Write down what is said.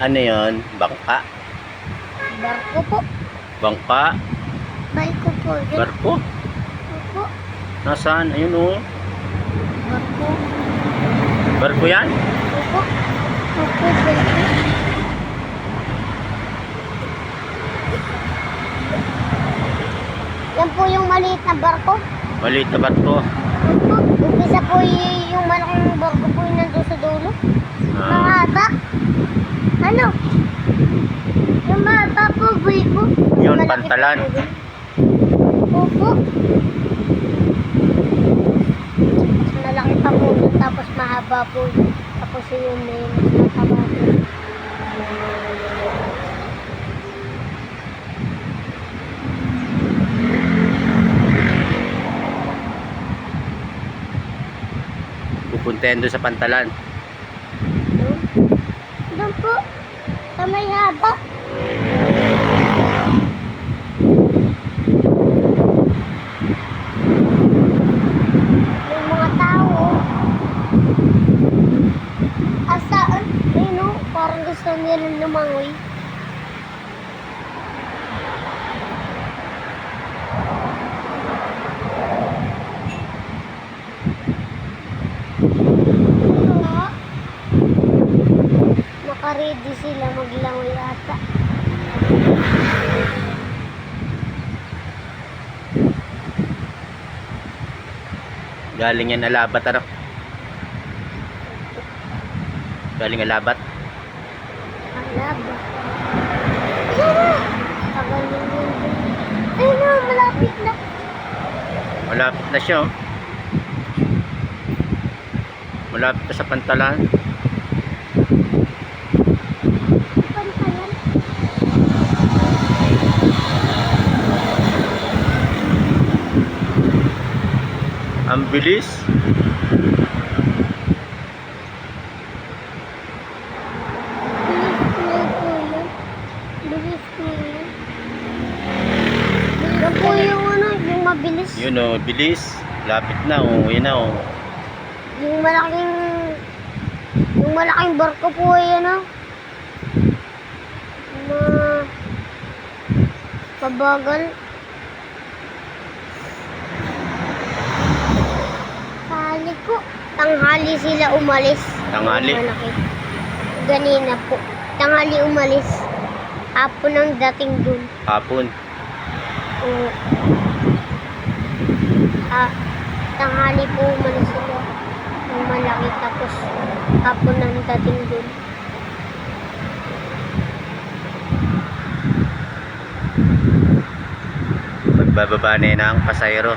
Ano yon? Bangka? Barko po. Bangka? Barko po. Yun Barko? po. Nasaan? Ayun oh. Barko. Barko yan? Opo. Opo, barko. Yan po yung maliit na barko. Maliit na barko. Opo. Umpisa po yung malaking barko po yung nandun sa dulo. Ah, Mahaba. Ano? Yung mahaba po, po. Yun, Malaki pantalan. po yun. Opo. Mas malaki pa po yun, tapos mahaba po yun. Tapos yun may mas mataba po. doon sa pantalan. Doon. Doon po. Sa may haba. Parang gusto nila lumangoy. Oo. Nakaready sila maglangoy ata. Galing yan alabat ano? Galing alabat. Ang laba. Ayan na! Tagal yun yun. Ayun na, malapit na. Malapit na siya oh. Malapit na sa pantalan. Pantalan. Ang bilis. Bilis ko yun. Bilis ko yun. Yan po yung ano, yung mabilis. Yun oh, bilis. Lapit na oh. Yun na oh. Yung malaking yung malaking barko po ay ano. Na pabagal. Tanghali ko. Tanghali sila umalis. Tanghali? Ganina po. Tanghali umalis. Hapon ang dating dun. Hapon. Oo. Ah, tanghali po umalis sila. Yung malaki tapos hapon ang dating dun. Magbababa na yun ang pasayro.